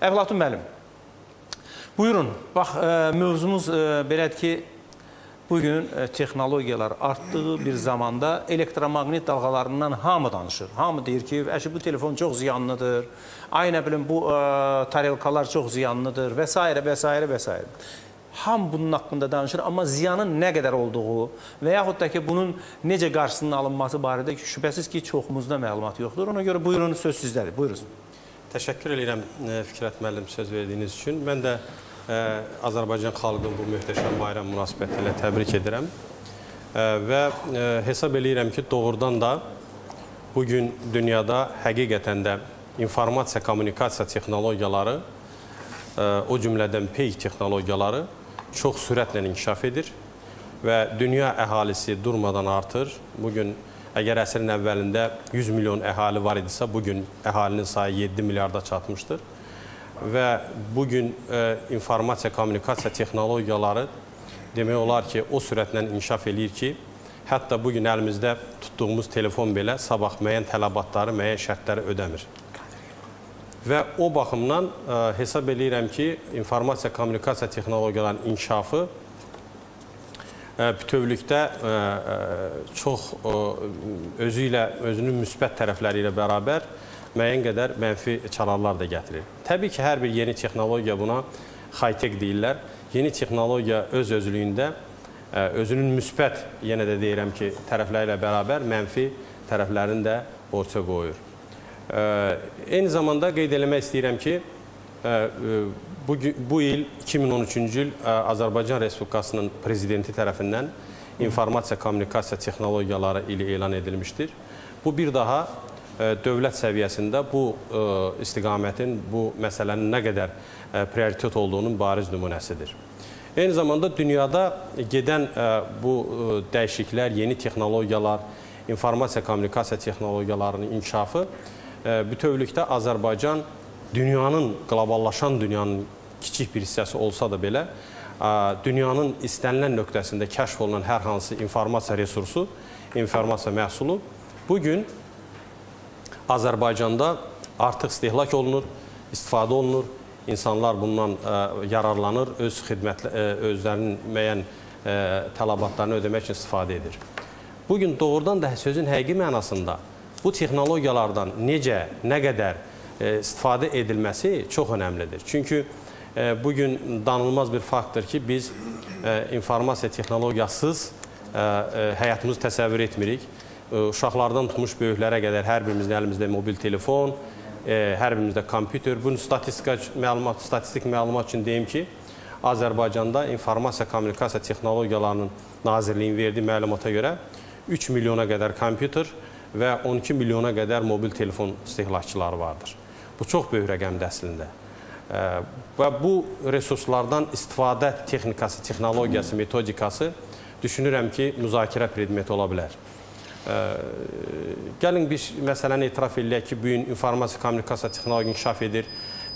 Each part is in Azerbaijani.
Əflatun müəllim, buyurun, bax, ə, mövzumuz ə, belədir ki, bugün ə, texnologiyalar artdığı bir zamanda elektromaqnit dalğalarından hamı danışır. Hamı deyir ki, əşi, bu telefon çox ziyanlıdır, ay nə bilim, bu ə, tarelkalar çox ziyanlıdır və s. və s. və s. Ham bunun haqqında danışır, amma ziyanın nə qədər olduğu və yaxud da ki, bunun necə qarşısının alınması barədə şübhəsiz ki, çoxumuzda məlumat yoxdur. Ona görə buyurun, söz sizdədir. Buyurun. Təşəkkür edirəm e, Fikrət müəllim söz verdiyiniz üçün. Mən də ə, e, Azərbaycan xalqını bu möhtəşəm bayram münasibəti ilə təbrik edirəm. Ə, e, və ə, hesab eləyirəm ki, doğrudan da bu gün dünyada həqiqətən də informasiya, kommunikasiya texnologiyaları, ə, o cümlədən peyk texnologiyaları çox sürətlə inkişaf edir və dünya əhalisi durmadan artır. Bugün Əgər əsrin əvvəlində 100 milyon əhali var idisə, bugün əhalinin sayı 7 milyarda çatmışdır. Və bugün e, informasiya, kommunikasiya texnologiyaları demək olar ki, o sürətlə inkişaf eləyir ki, hətta bugün əlimizdə tutduğumuz telefon belə sabah müəyyən tələbatları, müəyyən şərtləri ödəmir. Və o baxımdan ə, e, hesab eləyirəm ki, informasiya, kommunikasiya texnologiyalarının inkişafı bütövlükdə çox özü ilə, özünün müsbət tərəfləri ilə bərabər müəyyən qədər mənfi çalarlar da gətirir. Təbii ki, hər bir yeni texnologiya buna high-tech deyirlər. Yeni texnologiya öz özlüyündə özünün müsbət, yenə də deyirəm ki, tərəfləri ilə bərabər mənfi tərəflərini də ortaya qoyur. Eyni zamanda qeyd eləmək istəyirəm ki, Bu, bu il 2013-cü il Azərbaycan Respublikasının prezidenti tərəfindən informasiya kommunikasiya texnologiyaları ili elan edilmişdir. Bu bir daha dövlət səviyyəsində bu istiqamətin, bu məsələnin nə qədər prioritet olduğunun bariz nümunəsidir. Eyni zamanda dünyada gedən bu dəyişikliklər, yeni texnologiyalar, informasiya kommunikasiya texnologiyalarının inkişafı bütövlükdə Azərbaycan dünyanın, qloballaşan dünyanın kiçik bir hissəsi olsa da belə, dünyanın istənilən nöqtəsində kəşf olunan hər hansı informasiya resursu, informasiya məhsulu bugün Azərbaycanda artıq istehlak olunur, istifadə olunur, insanlar bundan yararlanır, öz xidmət özlərinin müəyyən tələbatlarını ödəmək üçün istifadə edir. Bugün doğrudan da sözün həqiqi mənasında bu texnologiyalardan necə, nə qədər istifadə edilməsi çox önəmlidir. Çünki e, bugün danılmaz bir faktdır ki, biz e, informasiya texnologiyasız e, həyatımızı təsəvvür etmirik. Uşaqlardan tutmuş böyüklərə qədər hər birimizin əlimizdə mobil telefon, hər birimizdə kompüter. Bunu statistika məlumat, statistik məlumat üçün deyim ki, Azərbaycanda informasiya kommunikasiya texnologiyalarının Nazirliyin verdiyi məlumata görə 3 milyona qədər kompüter və 12 milyona qədər mobil telefon istehlakçıları vardır. Bu çox böyük rəqəmdir əslində. Və bu resurslardan istifadə texnikası, texnologiyası, metodikası düşünürəm ki, müzakirə predmeti ola bilər. Gəlin bir məsələni etiraf eləyək ki, bu gün informasiya kommunikasiya texnologiya inkişaf edir.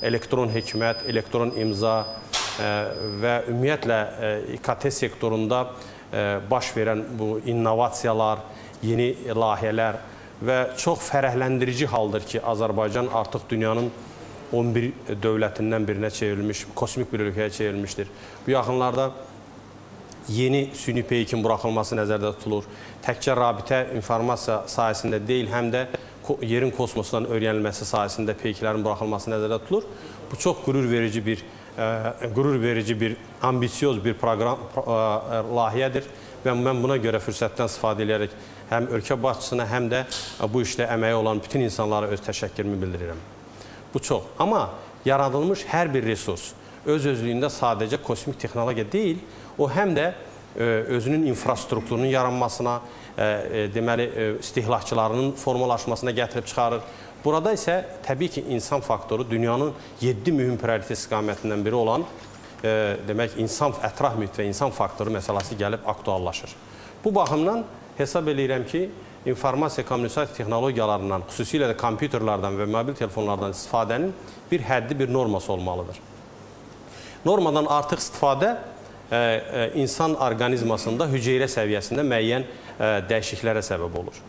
Elektron hökumət, elektron imza və ümumiyyətlə İKT sektorunda baş verən bu innovasiyalar, yeni layihələr və çox fərəhləndirici haldır ki, Azərbaycan artıq dünyanın 11 dövlətindən birinə çevrilmiş, kosmik bir ölkəyə çevrilmişdir. Bu yaxınlarda yeni süni peykin buraxılması nəzərdə tutulur. Təkcə rabitə informasiya sahəsində deyil, həm də yerin kosmosdan öyrənilməsi sahəsində peyklərin buraxılması nəzərdə tutulur. Bu çox qürur verici bir ə, qürur verici bir ambisiyoz bir proqram ə, layihədir və mən buna görə fürsətdən istifadə edərək həm ölkə başçısına, həm də bu işdə əməyi olan bütün insanlara öz təşəkkürümü bildirirəm. Bu çox. Amma yaradılmış hər bir resurs öz özlüyündə sadəcə kosmik texnologiya deyil, o həm də e, özünün infrastrukturunun yaranmasına, e, e, deməli, istehlakçılarının formalaşmasına gətirib çıxarır. Burada isə təbii ki, insan faktoru dünyanın 7 mühüm prioritet istiqamətindən biri olan demək, insan ətraf mühit və insan faktoru məsələsi gəlib aktuallaşır. Bu baxımdan hesab eləyirəm ki, informasiya kommunikasiya texnologiyalarından, xüsusilə də kompüterlərdən və mobil telefonlardan istifadənin bir həddi, bir norması olmalıdır. Normadan artıq istifadə e, e, insan orqanizmasında hüceyrə səviyyəsində müəyyən e, dəyişikliklərə səbəb olur.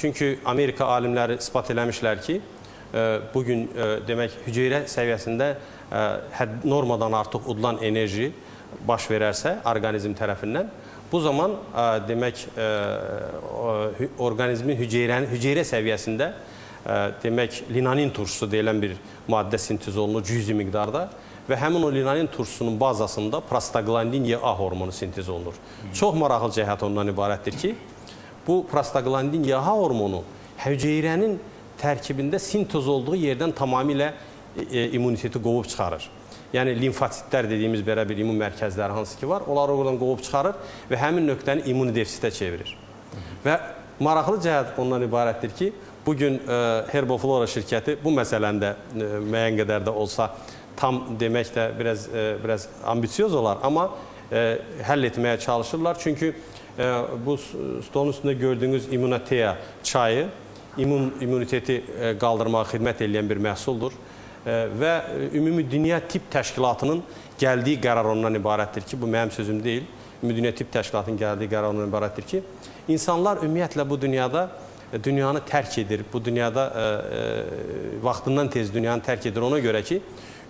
Çünki Amerika alimləri ispat eləmişlər ki, bu gün demək hüceyrə səviyyəsində hədd normadan artıq udulan enerji baş verərsə orqanizm tərəfindən bu zaman demək orqanizmin hüceyrənin hüceyrə səviyyəsində demək linonin turşusu deyilən bir maddə sintez olunur cüzi miqdarda və həmin o linonin turşusunun bazasında prostaglandin YA hormonu sintez olunur. Çox maraqlı cəhət ondan ibarətdir ki, bu prostaglandin YA hormonu hüceyrənin tərkibində sintez olduğu yerdən tamamilə e, immuniteti qovub çıxarır. Yəni limfositlər dediyimiz belə bir immun mərkəzləri hansı ki var, onları oradan qovub çıxarır və həmin nöqtəni immuni defisitə çevirir. Və maraqlı cəhət ondan ibarətdir ki, bu gün e, Herboflora şirkəti bu məsələndə e, müəyyən qədər də olsa tam demək də biraz e, biraz ambisiyoz olar, amma həll etməyə çalışırlar. Çünki bu stolun üstündə gördüyünüz immunoteya çayı immun immuniteti qaldırmağa xidmət edən bir məhsuldur və Ümumi Dünya Tibb Təşkilatının gəldiyi qərar ondan ibarətdir ki, bu mənim sözüm deyil. Ümumi Dünya Tibb Təşkilatının gəldiyi qərar ondan ibarətdir ki, insanlar ümumiyyətlə bu dünyada e, dünyanı tərk edir. Bu dünyada ə, ə, vaxtından tez dünyanı tərk edir. Ona görə ki,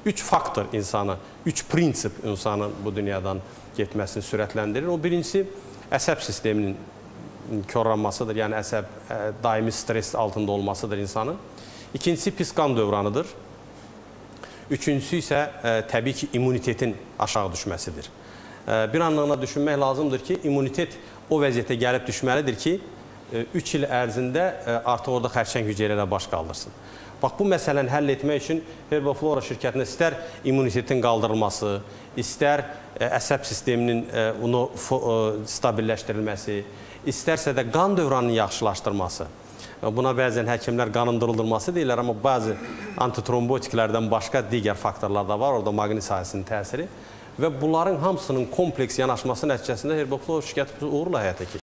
üç faktor insanı, üç prinsip insanın bu dünyadan getməsini sürətləndirir. O birincisi əsəb sisteminin korlanmasıdır, yəni əsəb ə, daimi stres altında olmasıdır insanın. İkincisi pis qan dövranıdır. Üçüncüsü isə ə, təbii ki, immunitetin aşağı düşməsidir. Ə, bir anlamda düşünmək lazımdır ki, immunitet o vəziyyətə gəlib düşməlidir ki, 3 il ərzində artıq orada xərçəng hüceyrələr baş qaldırsın. Bax, bu məsələni həll etmək üçün Herboflora şirkətinə istər immunitetin qaldırılması, istər əsəb sisteminin onu stabilləşdirilməsi, istərsə də qan dövranının yaxşılaşdırması. Buna bəzən həkimlər qanın dırıldırması deyirlər, amma bəzi antitrombotiklərdən başqa digər faktorlar da var, orada maqni sahəsinin təsiri və bunların hamısının kompleks yanaşması nəticəsində Herboflora şirkəti uğurla həyata keçirir.